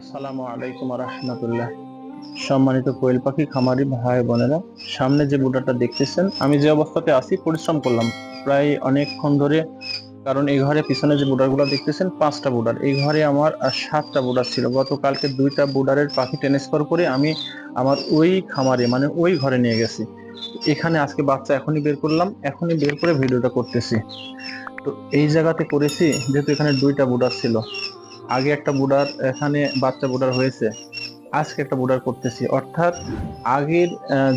আসসালামু আলাইকুম রহমতুল্লাহ। সম্মানিত কোয়েল পাখি, খামারি ভাই বোনেরা, সামনে যে বুটারটা দেখতেছেন, আমি যে অবস্থাতে আছি, পরিশ্রম করলাম। প্রায় অনেকক্ষণ ধরে, কারণ এই ঘরে পিছনে যে বুডারগুলো দেখতেছেন, পাঁচটা বুডার এই ঘরে আমার সাতটা বুডার ছিল। গতকালকে দুইটা বুডারের পাখি ট্রান্সফার করে আমি আমার ওই খামারে মানে ওই ঘরে নিয়ে গেছি। এখানে আজকে বাচ্চা এখনই বের করলাম, এখনই বের করে ভিডিওটা করতেছি। তো এই জায়গাতে করেছি, যেহেতু এখানে দুইটা বুডার ছিল। আগে একটা বুডার এখানে বাচ্চা বুডার হয়েছে। আজকে একটা বুডার করতেছি। অর্থাৎ আগের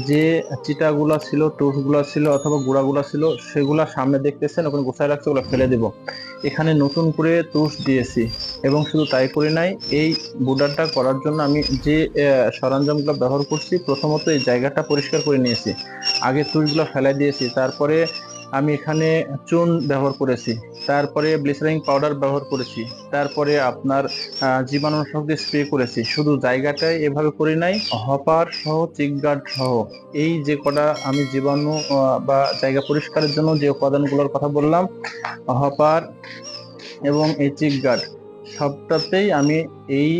যে চিটাগুলা ছিল টোসগুলা ছিল অথবা গুড়াগুলা ছিল, সেগুলো সামনে দেখতেছেন, ওখানে গোছায় রাখছে, ওগুলো ফেলে দেব। এখানে নতুন করে তুষ দিয়েছি এবং শুধু তাই করে নাই, এই বুডারটা করার জন্য আমি যে সরঞ্জামগুলো ব্যবহার করছি, প্রথমত এই জায়গাটা পরিষ্কার করে নিয়েছি। আগে তুষগুলো ফেলে দিয়েছি, তারপরে আমি এখানে চুন ব্যবহার করেছি। তারপরে ব্লিচারিং পাউডার ব্যবহার করেছি। তারপরে আপনার জীবাণুনাশক দিয়ে স্প্রে করেছি। শুধু জায়গাটায় এভাবে করি নাই, হপার সহ চিকগার্ড সহ। এই যে কটা আমি জীবাণু বা জায়গা পরিষ্কারের জন্য যে উপাদানগুলোর কথা বললাম, হপার এবং এই চিকগার্ড সবটাতেই আমি এই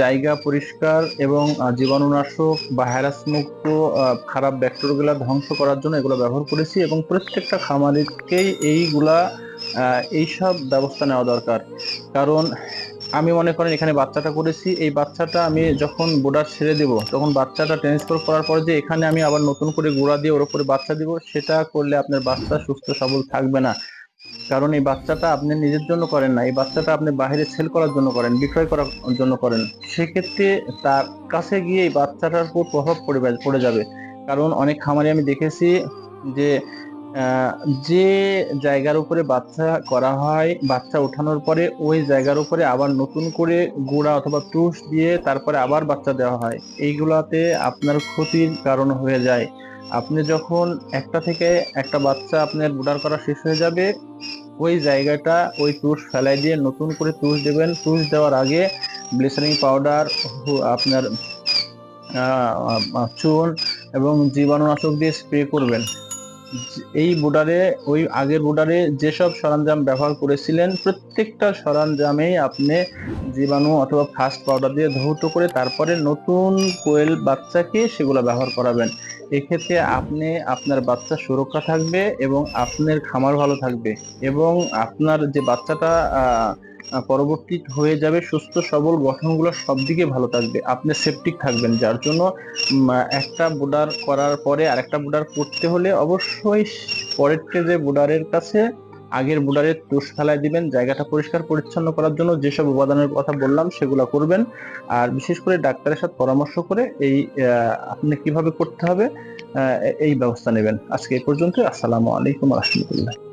জায়গা পরিষ্কার এবং জীবাণুনাশক বা হ্যারাস মুক্ত খারাপ ব্যাকটেরিয়াগুলো ধ্বংস করার জন্য এগুলো ব্যবহার করেছি এবং প্রত্যেকটা খামারিকেই এইগুলা এইসব ব্যবস্থা নেওয়া দরকার। কারণ আমি মনে করেন এখানে বাচ্চাটা করেছি, এই বাচ্চাটা আমি যখন বোর্ডার ছেড়ে দেব, তখন বাচ্চাটা ট্রান্সফার করার পরে যে এখানে আমি আবার নতুন করে গুঁড়া দিয়ে ওর উপরে বাচ্চা দিব, সেটা করলে আপনার বাচ্চা সুস্থ সবল থাকবে না। কারণ এই বাচ্চাটা আপনি নিজের জন্য করেন না, এই বাচ্চাটা আপনি বাইরে সেল করার জন্য করেন, বিক্রয় করার জন্য করেন। সেক্ষেত্রে তার কাছে গিয়ে এই বাচ্চাটার উপর প্রভাব পড়ে পড়ে যাবে। কারণ অনেক খামারে আমি দেখেছি যে যে জায়গার উপরে বাচ্চা করা হয়, বাচ্চা ওঠানোর পরে ওই জায়গার উপরে আবার নতুন করে গুঁড়া অথবা তুষ দিয়ে তারপরে আবার বাচ্চা দেওয়া হয়। এইগুলাতে আপনার ক্ষতির কারণ হয়ে যায়। আপনি যখন একটা থেকে একটা বাচ্চা আপনার বুডার করা শেষ হয়ে যাবে, ওই জায়গাটা ওই তুষ ফেলাই দিয়ে নতুন করে তুষ দেবেন। তুষ দেওয়ার আগে ব্লিচারিং পাউডার আপনার চুন এবং জীবাণুনাশক দিয়ে স্প্রে করবেন। এই বুডারে ওই আগের বুডারে যেসব সরঞ্জাম ব্যবহার করেছিলেন, প্রত্যেকটা সরঞ্জামেই আপনি জীবাণু অথবা ফাস্ট পাউডার দিয়ে ধৌত করে তারপরে নতুন কোয়েল বাচ্চাকে সেগুলো ব্যবহার করাবেন। এক্ষেত্রে আপনি, আপনার বাচ্চা সুরক্ষা থাকবে এবং আপনার খামার ভালো থাকবে এবং আপনার যে বাচ্চাটা পরবর্তী হয়ে যাবে সুস্থ, সবল গঠনগুলো সব দিকে ভালো থাকবে। আপনি সেপটিক থাকবেন, যার জন্য একটা বুডার করার পরে আরেকটা বুডার করতে হলে অবশ্যই পরের যে বুডারের কাছে আগের বুডারের তুষ ফেলায় দিবেন, জায়গাটা পরিষ্কার পরিচ্ছন্ন করার জন্য যেসব উপাদানের কথা বললাম সেগুলো করবেন। আর বিশেষ করে ডাক্তারের সাথে পরামর্শ করে এই আপনি কীভাবে করতে হবে এই ব্যবস্থা নেবেন। আজকে এই পর্যন্ত আসসালামু আলাইকুম রহমতুল্লাহ।